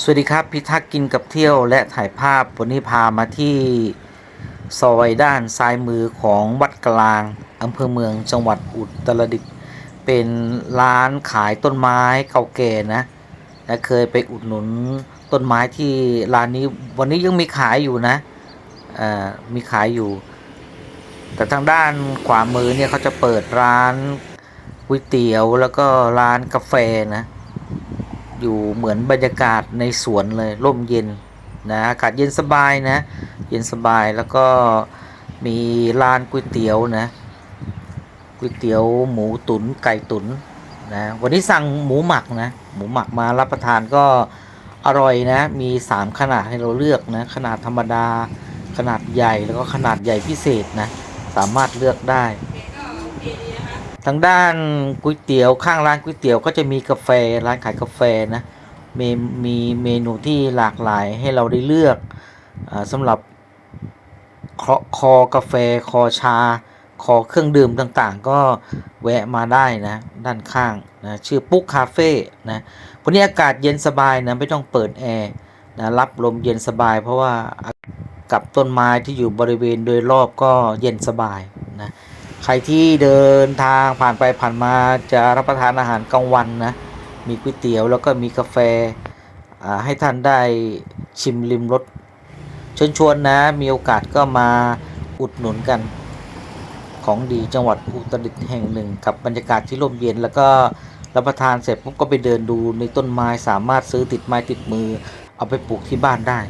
สวัสดีครับพิทักษ์กินกับเที่ยวและถ่ายภาพวันนี้พามาที่ซอยด้านซ้ายมือของวัดกลางอำเภอเมืองจังหวัดอุตรดิตถ์เป็นร้านขายต้นไม้เก่าแก่นะและเคยไปอุดหนุนต้นไม้ที่ร้านนี้วันนี้ยังมีขายอยู่นะเอ่อมีขายอยู่ แต่ทางด้านขวามือเนี่ยเขาจะเปิดร้านก๋วยเตี๋ยวแล้วก็ร้านกาแฟนะ อยู่เหมือนบรรยากาศในสวนเลยร่มเย็นนะอากาศเย็นสบายนะ เย็นสบายแล้วก็มีร้านก๋วยเตี๋ยวนะก๋วยเตี๋ยวหมูตุน๋นไก่ตุน๋นนะวันนี้สั่งหมูหมักนะหมูหมักมารับประทานก็อร่อยนะ มี 3 ขนาดให้เราเลือกนะขนาดธรรมดาขนาดใหญ่แล้วก็ขนาดใหญ่พิเศษนะ สามารถเลือกได้ ทางด้านก๋วยเตี๋ยวข้างร้านก๋วยเตี๋ยวก็จะมีกาแฟร้านขายกาแฟนะมีมีเมนูที่หลากหลายให้เราได้เลือกอสำหรับคอคอกาแฟคอชา คอเครื่องดื่มต่างๆ ก็แวะมาได้นะด้านข้างนะชื่อปุ๊กคาเฟ่นะวันนี้อากาศเย็นสบายนะไม่ต้องเปิดแอร์นะรับลมเย็นสบายเพราะว่ากับต้นไม้ที่อยู่บริเวณโดยรอบก็เย็นสบายนะ ใครที่เดินทางผ่านไปผ่านมาจะรับประทานอาหารกลางวันนะมีก๋วยเตี๋ยวแล้วก็มีกาแฟให้ท่านได้ชิมริมรสเชิญชวนนะมีโอกาสก็มาอุดหนุนกัน ของดีจังหวัดอุตรดิตถ์แห่งหนึ่ง กับบรรยากาศที่ร่มเย็น แล้วก็รับประทานเสร็จปุ๊บก็ไปเดินดูในต้นไม้สามารถซื้อติดไม้ติดมือ เอาไปปลูกที่บ้านได้